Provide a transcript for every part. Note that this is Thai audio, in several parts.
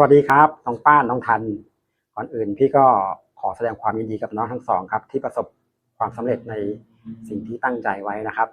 สวัสดีครับน้องป้านน้องทัน ก่อนอื่นพี่ก็ขอแสดงความยินดีกับน้องทั้งสองครับ ที่ประสบความสำเร็จในสิ่งที่ตั้งใจไว้นะครับ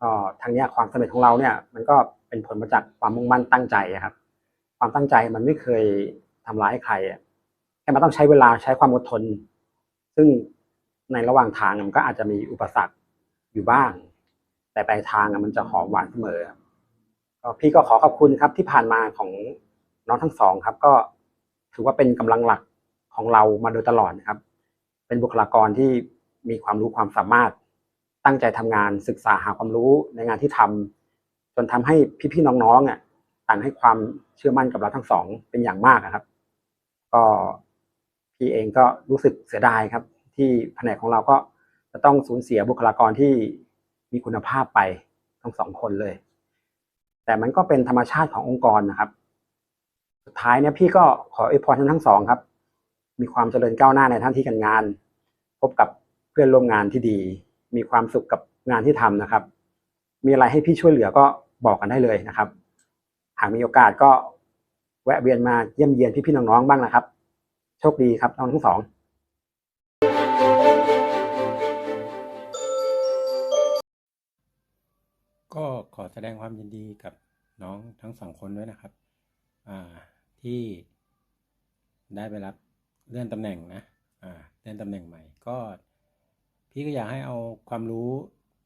ก็ทางนี้ความสำเร็จของเราเนี่ย มันก็เป็นผลมาจากความมุ่งมั่นตั้งใจครับ ความตั้งใจมันไม่เคยทำร้ายใครอะแค่มันต้องใช้เวลาใช้ความอดทน ซึ่งในระหว่างทางมันก็อาจจะมีอุปสรรคอยู่บ้าง แต่ปลายทางมันจะหอมหวานเสมอครับก็พี่ก็ขอขอบคุณครับที่ผ่านมาของ น้องทั้งสองครับ ก็ถือว่าเป็นกำลังหลักของเรามาโดยตลอดนะครับ เป็นบุคลากรที่มีความรู้ความสามารถ ตั้งใจทำงานศึกษาหาความรู้ในงานที่ทำจนทำให้พี่ๆน้องๆอะต่างให้ความเชื่อมั่นกับเราทั้งสองเป็นอย่างมากครับ ก็พี่เองก็รู้สึกเสียดายครับ ที่แผนกของเราก็จะต้องสูญเสียบุคลากรที่มีคุณภาพไปทั้งสองคนเลย แต่มันก็เป็นธรรมชาติขององค์กรนะครับ สุดท้ายเนี่ยพี่ก็ขออวยพรท่านทั้งสองครับ มีความเจริญก้าวหน้าในท่านที่การงาน พบกับเพื่อนร่วมงานที่ดี มีความสุขกับงานที่ทำนะครับ มีอะไรให้พี่ช่วยเหลือก็บอกกันได้เลยนะครับ หากมีโอกาสก็แวะเวียนมาเยี่ยมเยียนพี่ๆน้องๆบ้างนะครับ โชคดีครับน้องทั้งสองก็ขอแสดงความยินดีกับน้องทั้งสองคนด้วยนะครับ อ่า ที่ได้ไปรับเลื่อนตำแหน่งนะอ่าเลื่อนตำแหน่งใหม่ก็ พี่ก็อยากให้เอาความรู้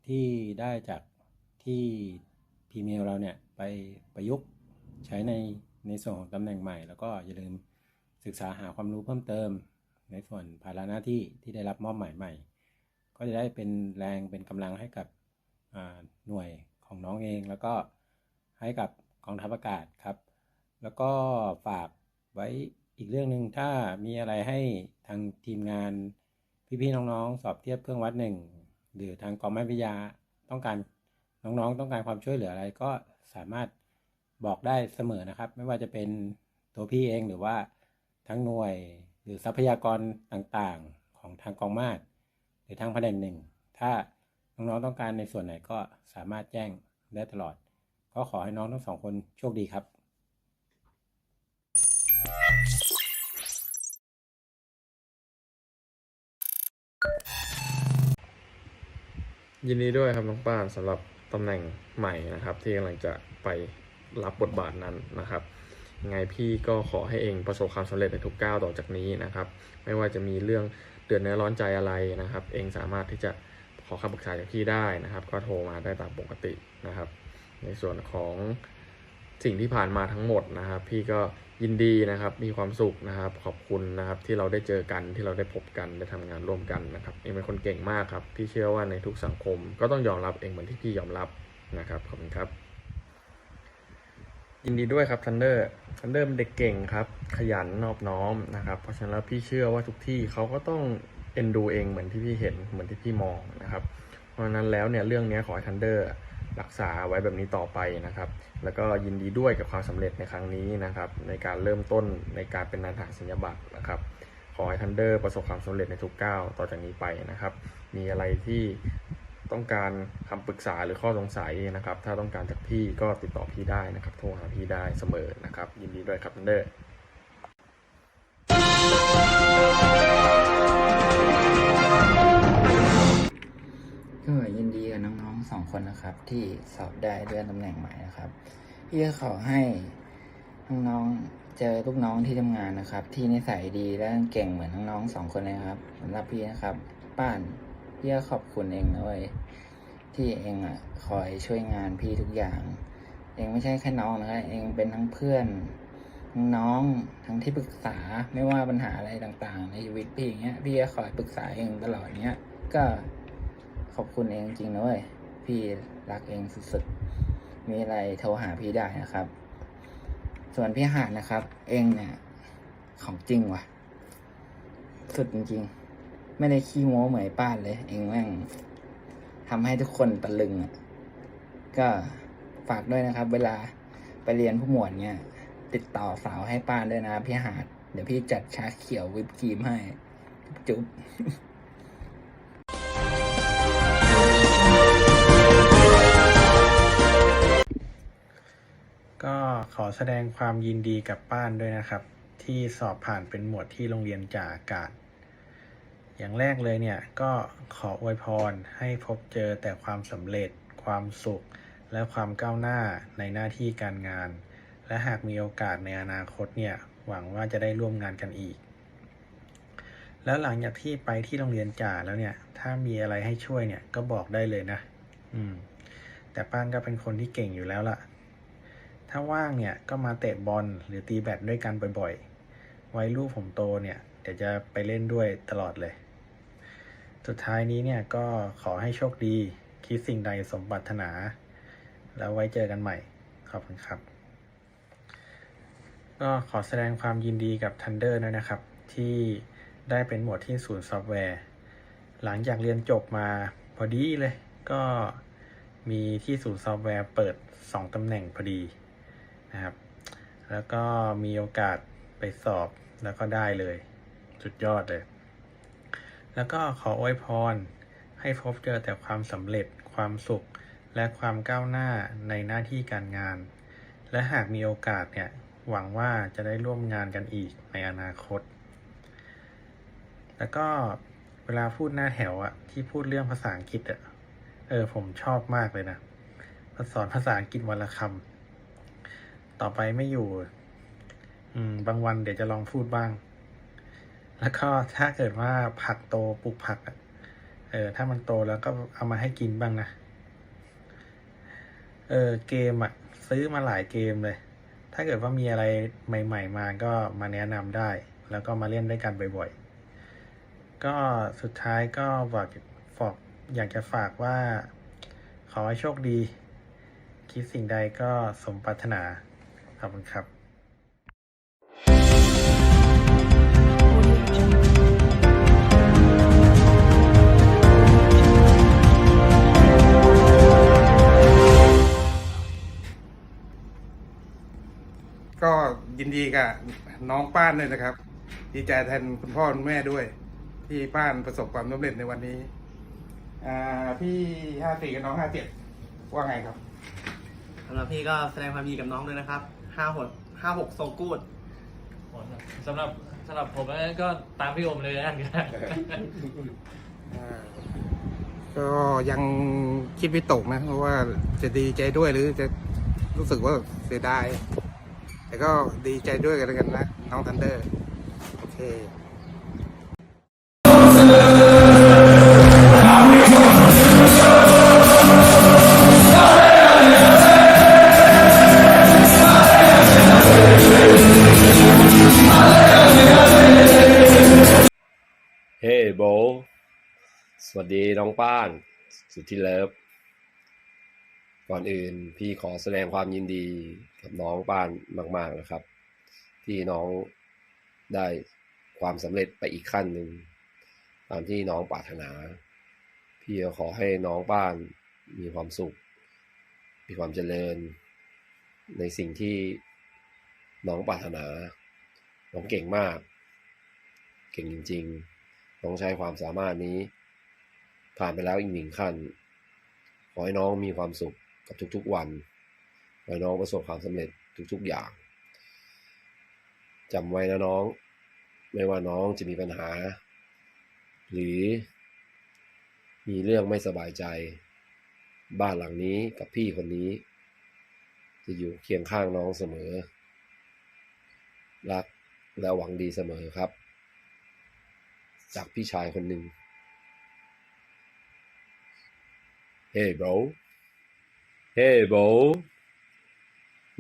ที่ได้จากที่พีเมลเราเนี่ยไปประยุกต์ใช้ในในส่วนของตำแหน่งใหม่ แล้วก็อย่าลืมศึกษาหาความรู้เพิ่มเติม ในส่วนภาระหน้าที่ที่ได้รับมอบหมายใหม่ ก็จะได้เป็นแรงเป็นกำลังให้กับหน่วยของน้องเอง แล้วก็ให้กับกองทัพอากาศครับ แล้วก็ฝากไว้อีกเรื่องหนึ่งถ้ามีอะไรให้ทางทีมงาน พี่ๆน้องๆ สอบเทียบเครื่องวัดหนึ่งหรือทางกองแม่วิทยาต้องการน้องๆ ต้องการความช่วยเหลืออะไรก็สามารถบอกได้เสมอนะครับ ไม่ว่าจะเป็นตัวพี่เองหรือว่าทั้งหน่วยหรือทรัพยากรต่างๆของทางกองมาศหรือทางแผนกหนึ่ง ถ้าน้องๆต้องการในส่วนไหนก็สามารถแจ้งได้ตลอด ก็ขอให้น้องทั้งสองคนโชคดีครับ ยินดีด้วยครับน้องป้านสำหรับตำแหน่งใหม่นะครับ ที่กำลังจะไปรับบทบาทนั้นนะครับยังไงพี่ก็ขอให้เองประสบความสำเร็จในทุกก้าวต่อจากนี้นะครับ ไม่ว่าจะมีเรื่องเดือดเนื้อร้อนใจอะไรนะครับ เองสามารถที่จะขอคำปรึกษาจากพี่ได้นะครับ ก็โทรมาได้ตามปกตินะครับ ในส่วนของ สิ่งที่ผ่านมาทั้งหมดนะครับ พี่ก็ยินดีนะครับ มีความสุขนะครับ ขอบคุณนะครับ ที่เราได้เจอกันที่เราได้พบกันได้ทำงานร่วมกันนะครับเองเป็นคนเก่งมากครับ พี่เชื่อว่าในทุกสังคม ก็ต้องยอมรับเองเหมือนที่พี่ยอมรับนะครับขอบคุณครับ ยินดีด้วยครับทันเดอร์ทันเดอร์เป็นเด็กเก่งครับ ขยันนอบน้อมนะครับ เพราะฉะนั้นแล้วพี่เชื่อว่าทุกที่เขาก็ต้องเอ็นดูเองเหมือนที่พี่เห็นเหมือนที่พี่มองนะครับ เพราะฉะนั้นแล้วเนี่ยเรื่องนี้ขอให้ทันเดอร์ รักษาไว้แบบนี้ต่อไปนะครับ แล้วก็ยินดีด้วยกับความสำเร็จในครั้งนี้นะครับ ในการเริ่มต้นในการเป็นนายทหารสัญญาบัตรนะครับ ขอให้ทันเดอร์ประสบความสำเร็จในทุกก้าวต่อจากนี้ไปนะครับ มีอะไรที่ต้องการคำปรึกษาหรือข้อสงสัยนะครับ ถ้าต้องการจากพี่ก็ติดต่อพี่ได้นะครับ โทรหาพี่ได้เสมอนะครับ ยินดีด้วยครับทันเดอร์ ก็ยินดีกับน้องๆสองคนนะครับ ที่สอบได้เลื่อนตำแหน่งใหม่นะครับ พี่ก็ขอให้น้องๆเจอลูกน้องที่ทำงานนะครับ ที่นิสัยดีและเก่งเหมือนน้องๆสองคนเลยนะครับสำหรับพี่นะครับ ป้านพี่ก็ขอบคุณเองนะเว้ยที่เองอะคอยช่วยงานพี่ทุกอย่าง เองไม่ใช่แค่น้องนะครับเองเป็นทั้งเพื่อนทั้งน้องทั้งที่ปรึกษาไม่ว่าปัญหาอะไรต่างๆ ในชีวิตพี่อย่างเงี้ยพี่ก็คอยปรึกษาเองตลอดเงี้ยก็ ขอบคุณเองจริงๆนะเว้ย พี่รักเองสุดๆ มีอะไรโทรหาพี่ได้นะครับ ส่วนพี่หาดนะครับ เองเนี่ย ของจริงว่ะ สุดจริงๆ ไม่ได้ขี้โม้เหมือนป้านเลย เองแม่งทำให้ทุกคนตะลึงอะ ก็ฝากด้วยนะครับ เวลาไปเรียนผู้หมวดเนี่ย ติดต่อสาวให้ป้านด้วยนะพี่หาด เดี๋ยวพี่จัดชาเขียววิปครีมให้ จุ๊บ ขอแสดงความยินดีกับป้านด้วยนะครับ ที่สอบผ่านเป็นหมวดที่โรงเรียนจ่าอากาศ อย่างแรกเลยเนี่ยก็ขออวยพรให้พบเจอแต่ความสำเร็จ ความสุข และความก้าวหน้าในหน้าที่การงาน และหากมีโอกาสในอนาคตเนี่ยหวังว่าจะได้ร่วมงานกันอีก แล้วหลังจากที่ไปที่โรงเรียนจ่าแล้วเนี่ย ถ้ามีอะไรให้ช่วยเนี่ยก็บอกได้เลยนะ อืมแต่ป้านก็เป็นคนที่เก่งอยู่แล้วล่ะ ถ้าว่างเนี่ยก็มาเตะบอลหรือตีแบดด้วยกันบ่อยๆ ไว้ลูกผมโตเนี่ยเดี๋ยวจะไปเล่นด้วยตลอดเลย สุดท้ายนี้เนี่ยก็ขอให้โชคดี คิดสิ่งใดสมปรารถนา แล้วไว้เจอกันใหม่ ขอบคุณครับ ก็ขอแสดงความยินดีกับ Thunder ด้วยนะครับ ที่ได้เป็นหมวดที่ศูนย์ซอฟต์แวร์ หลังจากเรียนจบมาพอดีเลย ก็มีที่ศูนย์ซอฟต์แวร์เปิด 2ตำแหน่งพอดี นะครับ แล้วก็มีโอกาสไปสอบแล้วก็ได้เลย สุดยอดเลย แล้วก็ขออวยพร ให้พบเจอแต่ความสำเร็จ ความสุข และความก้าวหน้าในหน้าที่การงาน และหากมีโอกาสเนี่ย หวังว่าจะได้ร่วมงานกันอีกในอนาคต แล้วก็เวลาพูดหน้าแถวอะที่พูดเรื่องภาษาอังกฤษอะเออผมชอบมากเลยนะสอนภาษาอังกฤษวันละคำ ต่อไปไม่อยู่ อืม บางวันเดี๋ยวจะลองพูดบ้าง แล้วก็ถ้าเกิดว่าผักโตปลูกผักเออ ถ้ามันโตแล้วก็เอามาให้กินบ้างนะ เออ เกมอะซื้อมาหลายเกมเลย ถ้าเกิดว่ามีอะไรใหม่ ๆ มาก็มาแนะนำได้ แล้วก็มาเล่นด้วยกันบ่อยๆ ก็สุดท้ายก็ฝากฝากอยากจะฝากว่า ขอให้โชคดี คิดสิ่งใดก็สมปรารถนา ขอบคุณครับก็ยินดีกับน้องป้านเลยนะครับ ดีใจแทนคุณพ่อคุณแม่ด้วย ที่ป้านประสบความสำเร็จในวันนี้ อ่าพี่ห้าสี่กับน้องห้าเจ็ดว่าไงครับสำหรับพี่ก็แสดงความยินดีกับน้องด้วยนะครับ ห้าหกห้าหกโซกูดสำหรับสำหรับผมแล้วก็ตามพี่โอมเลยแล้วกันครับอ่าก็ยังคิดไม่ตกนะ เพราะว่าจะดีใจด้วยหรือจะรู้สึกว่าเสียดาย แต่ก็ดีใจด้วยกันแล้วกันนะ น้องทันเดอร์ โอเค โบสวัสดีน้องป้าน สุดที่เลิฟ ก่อนอื่นพี่ขอแสดงความยินดีกับน้องป้านมาก ๆนะครับ ที่น้องได้ความสำเร็จไปอีกขั้นหนึ่งตามที่น้องปรารถนา พี่ก็ขอให้น้องป้านมีความสุข มีความเจริญ ในสิ่งที่น้องปรารถนา น้องเก่งมาก เก่งจริง ๆ น้องใช้ความสามารถนี้ ผ่านไปแล้วอีกหนึ่งขั้น ขอให้น้องมีความสุขกับทุกๆวัน ขอให้น้องประสบความสำเร็จทุกๆอย่างจำไว้นะน้อง ไม่ว่าน้องจะมีปัญหา หรือมีเรื่องไม่สบายใจ บ้านหลังนี้กับพี่คนนี้ จะอยู่เคียงข้างน้องเสมอ รักและหวังดีเสมอครับ จากพี่ชายคนหนึ่ง Hey bro Hey bro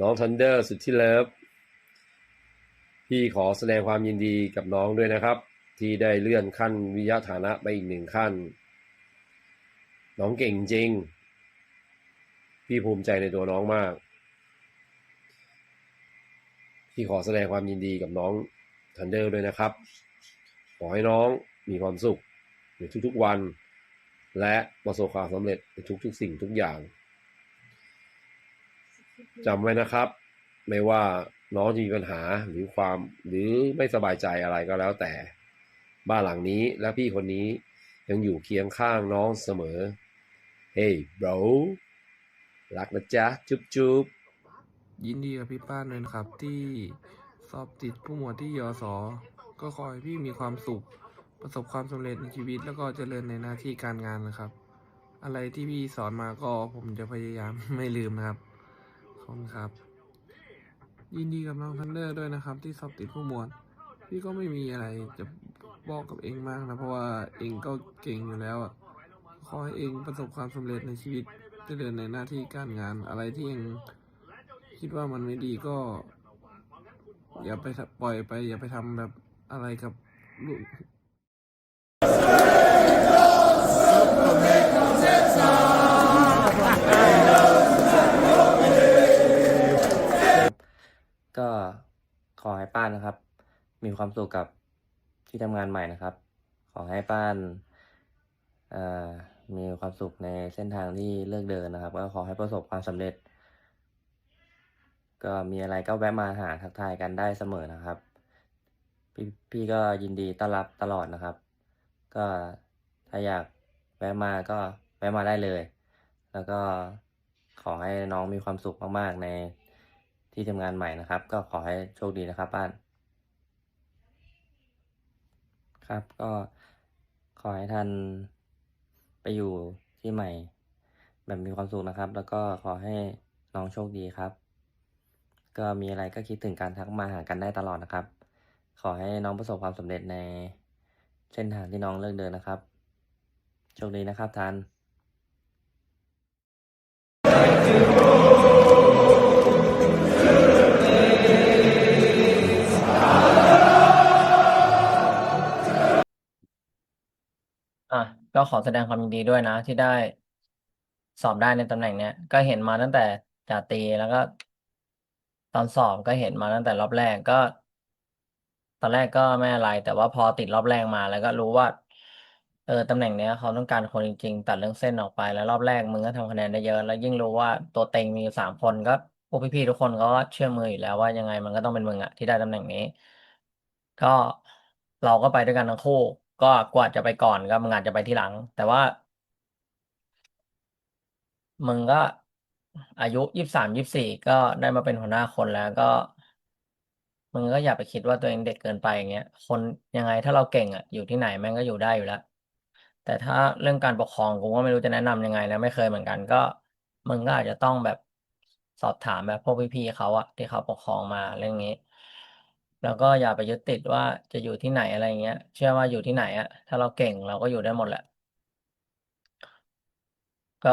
น้องทันเดอร์สุดที่เลิฟพี่ขอแสดงความยินดีกับน้องด้วยนะครับ ที่ได้เลื่อนขั้นวิทยาฐานะไปอีกหนึ่งขั้น น้องเก่งจริง พี่ภูมิใจในตัวน้องมาก พี่ขอแสดงความยินดีกับน้องทันเดอร์ด้วยนะครับ ขอให้น้องมีความสุขในทุกๆวัน และประสบความสำเร็จในทุกๆสิ่งทุกอย่างจำไว้นะครับ ไม่ว่าน้องจะมีปัญหาหรือความหรือไม่สบายใจอะไรก็แล้วแต่ บ้านหลังนี้และพี่คนนี้ยังอยู่เคียงข้างน้องเสมอ Hey bro รักนะจ๊ะ จุ๊บจุ๊บยินดีกับพี่ป้าเลยนะครับ ที่สอบติดผู้หมวดที่ยศ ก็ขอให้พี่มีความสุข ประสบความสำเร็จในชีวิต แล้วก็เจริญในหน้าที่การงานนะครับ อะไรที่พี่สอนมาก็ผมจะพยายามไม่ลืมนะครับ ขอบคุณครับ ยินดีกับน้องทันเดอร์ด้วยนะครับ ที่สอบติดผู้มวดพี่ก็ไม่มีอะไรจะบอกกับเองมากนะ เพราะว่าเองก็เก่งอยู่แล้วอะขอให้เองประสบความสำเร็จในชีวิตเจริญในหน้าที่การงานอะไรที่เองคิดว่ามันไม่ดีก็ อย่าไปปล่อยไป อย่าไปทำแบบ อะไรกับลูกก็ขอให้ป้านนะครับ มีความสุขกับที่ทำงานใหม่นะครับ ขอให้ป้านมีความสุขในเส้นทางที่เลือกเดินนะครับ ก็ขอให้ประสบความสำเร็จ ก็มีอะไรก็แวะมาหาทักทายกันได้เสมอนะครับ พี่พี่ก็ยินดีต้อนรับตลอดนะครับ ก็ถ้าอยากแวะมาก็แวะมาได้เลย แล้วก็ขอให้น้องมีความสุขมากๆในที่ทำงานใหม่นะครับ ก็ขอให้โชคดีนะครับป้านครับก็ขอให้ท่านไปอยู่ที่ใหม่ แบบมีความสุขนะครับ แล้วก็ขอให้น้องโชคดีครับ ก็มีอะไรก็คิดถึงการทักมาหากันได้ตลอดนะครับ ขอให้น้องประสบความสำเร็จในเส้นทางที่น้องเลือกเดินนะครับ โชคดีนะครับท่านอะก็ขอแสดงความยินดีด้วยนะ ที่ได้สอบได้ในตำแหน่งเนี้ย ก็เห็นมาตั้งแต่จ่าตรีแล้วก็ ตอนสอบก็เห็นมาตั้งแต่รอบแรกก็ ตอนแรกก็ไม่อะไร แต่ว่าพอติดรอบแรกมา แล้วก็รู้ว่า เออตำแหน่งเนี้ยเขาต้องการคนจริงๆ ตัดเรื่องเส้นออกไป แล้วรอบแรกมึงก็ทำคะแนนได้เยอะ แล้วยิ่งรู้ว่าตัวเต็งมีอยู่สามคนก็พวกพี่ๆทุกคนก็เชื่อมืออยู่แล้วว่ายังไงมันก็ต้องเป็นมึงอะที่ได้ตำแหน่งนี้ ก็เราก็ไปด้วยกันทั้งคู่ ก็กว่าจะไปก่อนก็มึงอาจจะไปทีหลัง แต่ว่า มึงก็อายุยี่สิบสามยี่สิบสี่ก็ได้มาเป็นหัวหน้าคนแล้วก็ มึงก็อย่าไปคิดว่าตัวเองเด็กเกินไปอย่างเงี้ย คนยังไงถ้าเราเก่งอะ อยู่ที่ไหนแม่งก็อยู่ได้อยู่แล้ว แต่ถ้าเรื่องการปกครองกูก็ไม่รู้จะแนะนำยังไงนะไม่เคยเหมือนกันก็มึงก็อาจจะต้องแบบสอบถามแบบพวกพี่ๆเขาอะที่เขาปกครองมาเรื่องนี้ แล้วก็อย่าไปยึดติดว่าจะอยู่ที่ไหนอะไรเงี้ย เชื่อว่าอยู่ที่ไหนอะถ้าเราเก่งเราก็อยู่ได้หมดแหละ ก็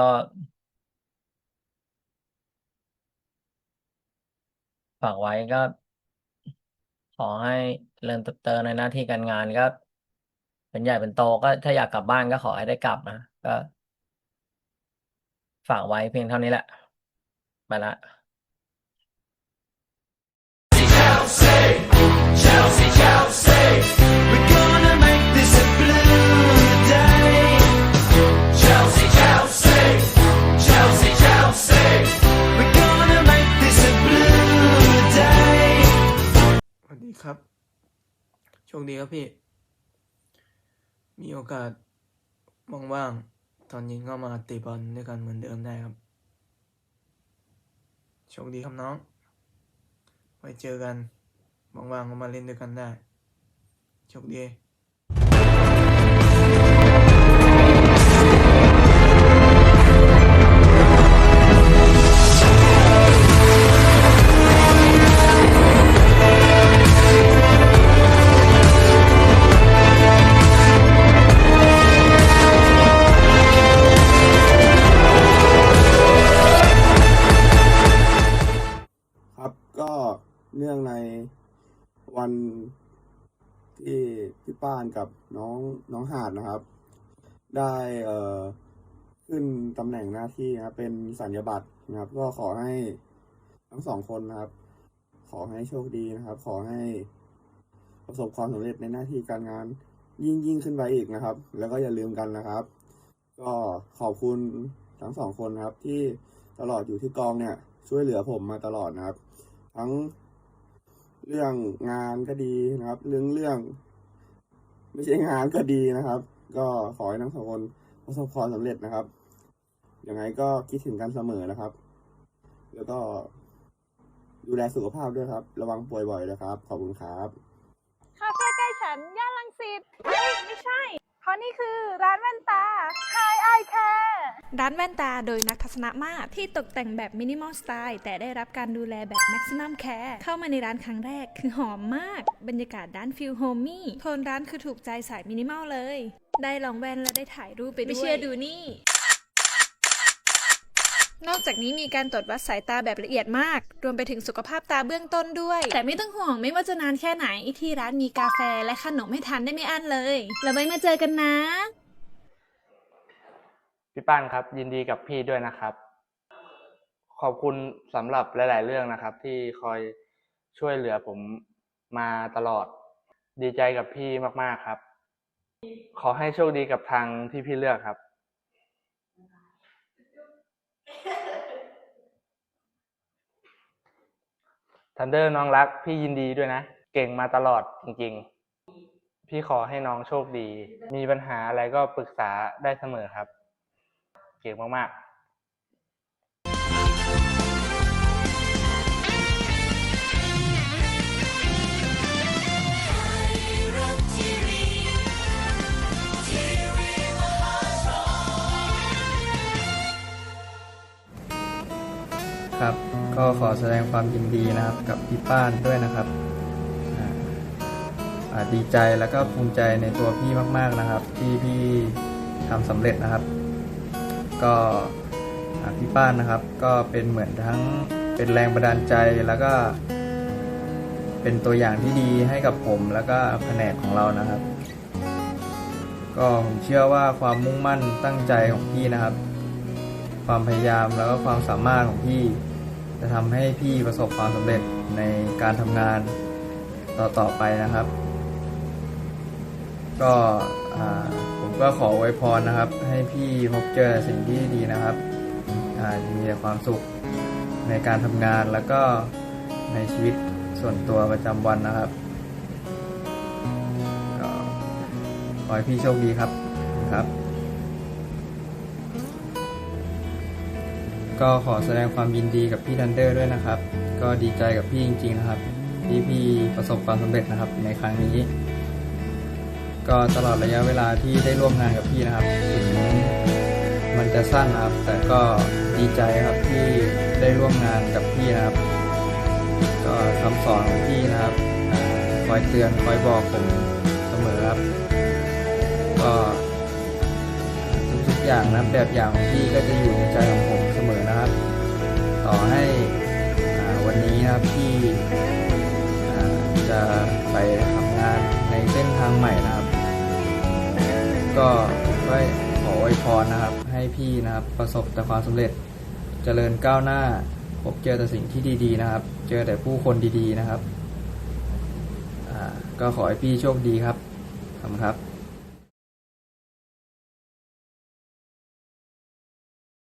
ฝากไว้ก็ ขอให้เจริญเติบโตในหน้าที่การงานก็เป็นใหญ่เป็นโตก็ถ้าอยากกลับบ้านก็ขอให้ได้กลับนะก็ฝากไว้เพียงเท่านี้แหละ ไปละ คดีครับพี่ มีโอกาสว่างๆตอนเย็นก็มาตีบอลด้วยกันเหมือนเดิมได้ครับ โชคดีครับน้อง ไว้เจอกันว่างๆก็มาเล่นด้วยกันได้ โชคดี ที่พี่ป้านกับน้องน้องหาดนะครับ ได้เอ่อขึ้นตำแหน่งหน้าที่นะครับ เป็นสัญญาบัตรนะครับ ก็ขอให้ทั้งสองคนนะครับ ขอให้โชคดีนะครับ ขอให้ประสบความสำเร็จในหน้าที่การงาน ยิ่งยิ่งขึ้นไปอีกนะครับ แล้วก็อย่าลืมกันนะครับ ก็ขอบคุณทั้งสองคนนะครับ ที่ตลอดอยู่ที่กองเนี่ย ช่วยเหลือผมมาตลอดนะครับ ทั้ง เรื่องงานก็ดีนะครับ เรื่องเรื่อง ไม่ใช่งานก็ดีนะครับ ก็ขอให้ทั้งสองคนประสบความสำเร็จนะครับยังไงก็คิดถึงกันเสมอนะครับ แล้วก็ดูแลสุขภาพด้วยครับ ระวังป่วยบ่อยนะครับ ขอบคุณครับคาเฟ่ใกล้ฉันย่านลังสิตเฮ้ยไม่ใช่ เพราะนี่คือร้านแว่นตา Hi I Care ร้านแว่นตาโดยนักทัศนมาตรที่ตกแต่งแบบมินิมอลสไตล์แต่ได้รับการดูแลแบบ Maximum Care เข้ามาในร้านครั้งแรกคือหอมมาก บรรยากาศด้านฟิลโฮมมี่โทนร้านคือถูกใจสายมินิมอลเลย ได้ลองแว่นและได้ถ่ายรูปไปด้วย ไม่เชื่อดูนี่ นอกจากนี้มีการตรวจวัดสายตาแบบละเอียดมาก รวมไปถึงสุขภาพตาเบื้องต้นด้วย แต่ไม่ต้องห่วงไม่ว่าจะนานแค่ไหนที่ร้านมีกาแฟและขนมให้ทานได้ไม่อั้นเลย แล้วไว้มาเจอกันนะ พี่ป้านครับ ยินดีกับพี่ด้วยนะครับ ขอบคุณสำหรับหลาย ๆ เรื่องนะครับ ที่คอยช่วยเหลือผมมาตลอด ดีใจกับพี่มาก ๆ ครับ ขอให้โชคดีกับทางที่พี่เลือกครับ ทันเดอร์น้องรัก พี่ยินดีด้วยนะ เก่งมาตลอดจริง ๆ พี่ขอให้น้องโชคดี มีปัญหาอะไรก็ปรึกษาได้เสมอครับ ก่งมากๆครับก็ขอแสดงความยินดีนะครับกับพี่ป้านด้วยนะครับดีใจแล้วก็ภูมิใจในตัวพี่มาก ๆนะครับ ที่พี่ทำสำเร็จนะครับ ก็พี่ป้านนะครับ ก็เป็นเหมือนทั้งเป็นแรงบันดาลใจแล้วก็เป็นตัวอย่างที่ดีให้กับผมแล้วก็แผนกของเรานะครับ ก็ผมเชื่อว่าความมุ่งมั่นตั้งใจของพี่นะครับ ความพยายามแล้วก็ความสามารถของพี่ จะทำให้พี่ประสบความสำเร็จในการทำงานต่อๆไปนะครับ ก็ผมก็ขออวยพรนะครับ ให้พี่พบเจอสิ่งที่ดีนะครับมีแต่ความสุขในการทำงานแล้วก็ในชีวิตส่วนตัวประจำวันนะครับก็ขอให้พี่โชคดีครับครับ ก็ขอแสดงความยินดีกับพี่ทันเดอร์ด้วยนะครับ ก็ดีใจกับพี่จริง ๆ นะครับ ที่พี่ประสบความสำเร็จนะครับในครั้งนี้ ก็ตลอดระยะเวลาที่ได้ร่วมงานกับพี่นะครับถึงมันจะสั้นนะครับ แต่ก็ดีใจครับที่ได้ร่วมงานกับพี่นะครับ ก็คำสอนของพี่นะครับคอยเตือนคอยบอกผมเสมอครับ ก็ทุกๆอย่างนะแบบอย่างของพี่ก็จะอยู่ในใจของผมเสมอนะครับ ต่อให้วันนี้นะครับพี่จะไปทำงานในเส้นทางใหม่นะ ก็ไว้ขออวยพรนะครับ ให้พี่นะครับประสบแต่ความสำเร็จเจริญก้าวหน้า พบเจอแต่สิ่งที่ดีๆนะครับ เจอแต่ผู้คนดีๆนะครับ ก็ขอให้พี่โชคดีครับขอบคุณครับ